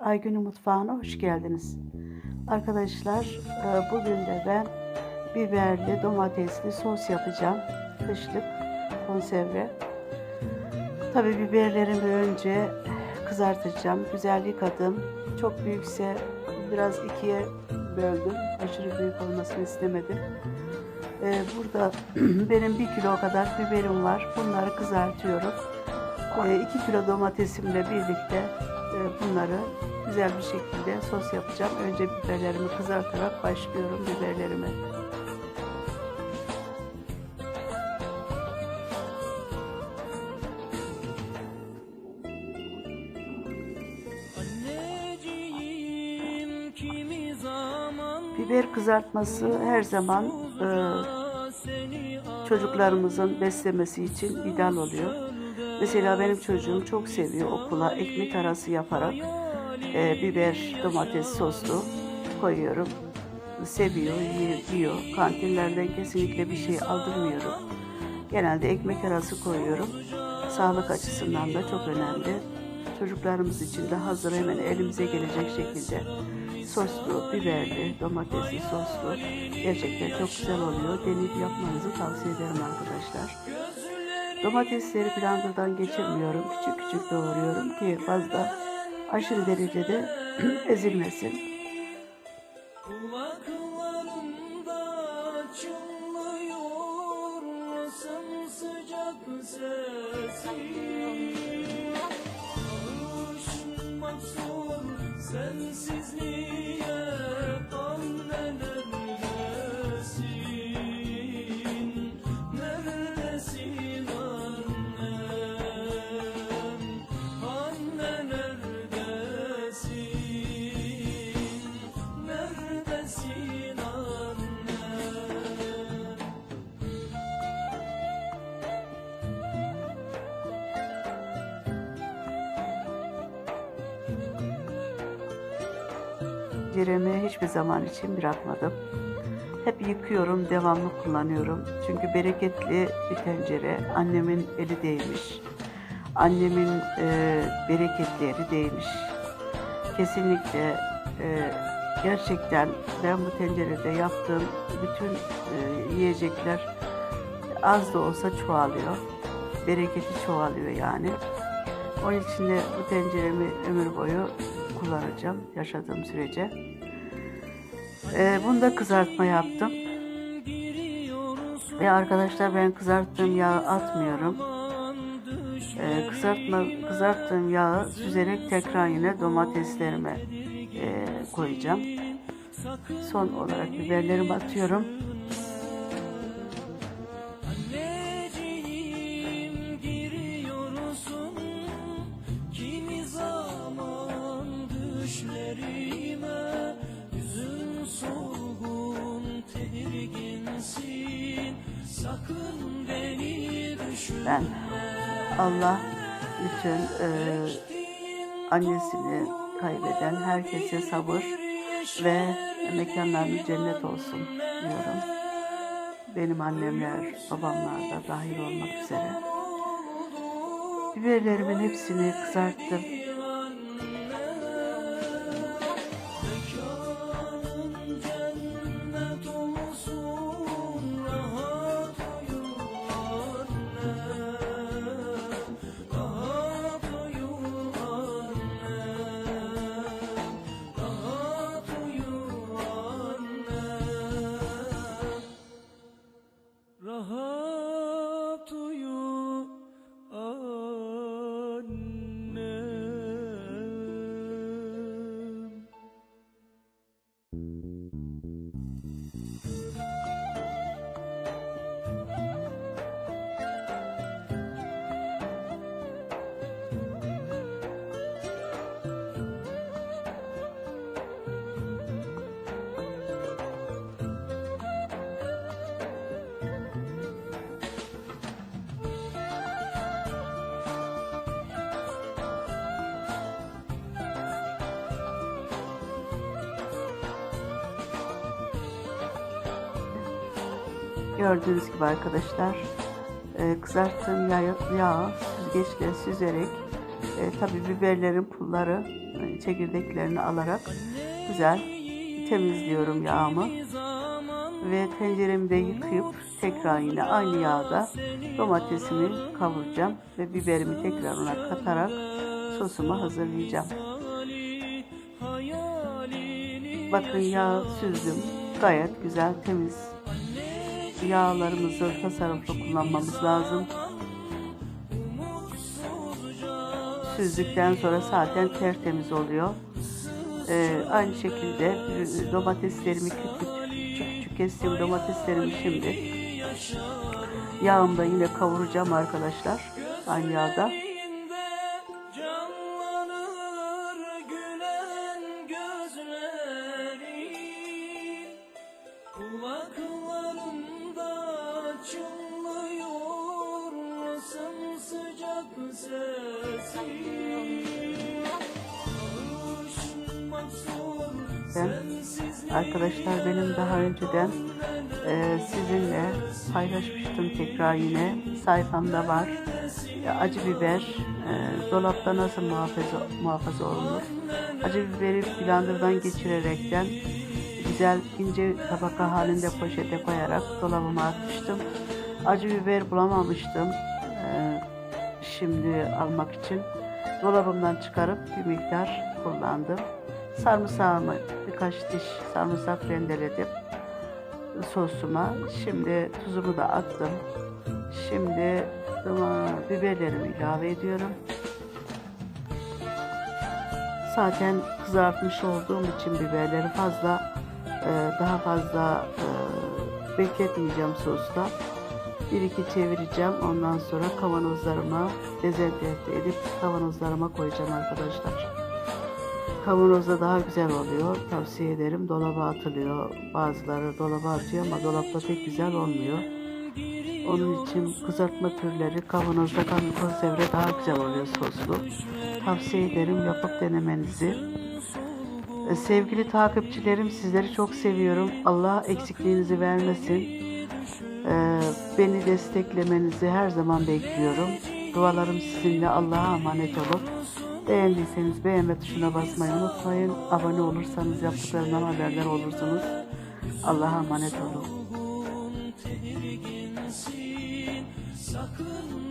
Aygün'ün mutfağına hoş geldiniz. Arkadaşlar e, bugün de ben biberli domatesli sos yapacağım. Kışlık konserve. Tabi biberlerimi önce kızartacağım. Güzel yıkadım. Çok büyükse biraz ikiye böldüm. Aşırı büyük olmasını istemedim. E, Burada benim bir kilo kadar biberim var. Bunları kızartıyorum. 2 kilo domatesimle birlikte e, bunları güzel bir şekilde sos yapacağım. Önce biberlerimi kızartarak başlıyorum zaman Biber kızartması her zaman e, çocuklarımızın beslemesi için ideal oluyor. Mesela benim çocuğum çok seviyor okula ekmek arası yaparak e, biber domates soslu koyuyorum. Seviyor, yi- yiyor. Kantinlerden kesinlikle bir şey aldırmıyorum. Genelde ekmek arası koyuyorum. Sağlık açısından da çok önemli. Çocuklarımız için de hazır hemen elimize gelecek şekilde soslu, biberli, domatesli soslu gerçekten çok güzel oluyor. Deneyip yapmanızı tavsiye ederim arkadaşlar. Domatesleri blenderdan geçirmiyorum. Küçük küçük doğruyorum ki fazla aşırı derecede ezilmesin. Çınlıyor sesin Tenceremi hiçbir zaman için bırakmadım. Hep yıkıyorum, devamlı kullanıyorum. Çünkü bereketli bir tencere. Annemin eli değmiş. Annemin e, bereketli eli değmiş. Kesinlikle e, gerçekten ben bu tencerede yaptığım bütün e, yiyecekler az da olsa çoğalıyor. Bereketi çoğalıyor yani. Onun için de bu tenceremi ömür boyu kullanacağım yaşadığım sürece. Ee, bunu kızartma yaptım. Ve arkadaşlar ben kızarttığım yağı atmıyorum. Ee, kızartma kızarttığım yağı süzerek tekrar yine domateslerime e, koyacağım. Son olarak biberlerimi atıyorum. Ben Allah bütün e, annesini kaybeden herkese sabır ve mekanlarını cennet olsun diyorum. Benim annemler, babamlar da dahil olmak üzere. Biberlerimin hepsini kızarttım. Gördüğünüz gibi arkadaşlar e, kızarttığım yağı, yağı süzgeçle süzerek e, tabi biberlerin pulları e, çekirdeklerini alarak güzel temizliyorum yağımı ve tenceremi de yıkayıp tekrar yine aynı yağda domatesimi kavuracağım ve biberimi tekrar ona katarak sosumu hazırlayacağım. Bakın yağ süzdüm. Gayet güzel, temiz. Yağlarımızı tasarruflu kullanmamız lazım. Süzdükten sonra zaten tertemiz oluyor. Ee, aynı şekilde e, domateslerimi küçük küçük, küçük kestiğim domateslerimi şimdi yağımda yine kavuracağım arkadaşlar. Aynı yağda. Ben arkadaşlar benim daha önceden e, sizinle paylaşmıştım tekrar yine sayfamda var. E, acı biber e, dolapta nasıl muhafaza, muhafaza olunur? Acı biberi blenderdan geçirerekten güzel ince tabaka halinde poşete koyarak dolabıma atmıştım. Acı biber bulamamıştım. Şimdi almak için dolabımdan çıkarıp bir miktar kullandım. Sarımsağımı birkaç diş sarımsak rendeledim sosuma. Şimdi tuzumu da attım. Şimdi biberlerimi ilave ediyorum. Zaten kızartmış olduğum için biberleri fazla e, daha fazla e, bekletmeyeceğim sosta. Bir iki çevireceğim. Ondan sonra kavanozlarıma dezenfekte edip kavanozlarıma koyacağım arkadaşlar. Kavanozda daha güzel oluyor. Tavsiye ederim. Dolaba atılıyor. Bazıları dolaba atıyor ama dolapta pek güzel olmuyor. Onun için kızartma türleri kavanozda konserve daha güzel oluyor soslu. Tavsiye ederim yapıp denemenizi. Sevgili takipçilerim sizleri çok seviyorum. Allah eksikliğinizi vermesin. Ee, Beni desteklemenizi her zaman bekliyorum. Dualarım sizinle Allah'a emanet olun. Beğendiyseniz beğenme tuşuna basmayı unutmayın. Abone olursanız yaptıklarımdan haberdar olursunuz. Allah'a emanet olun. Sakın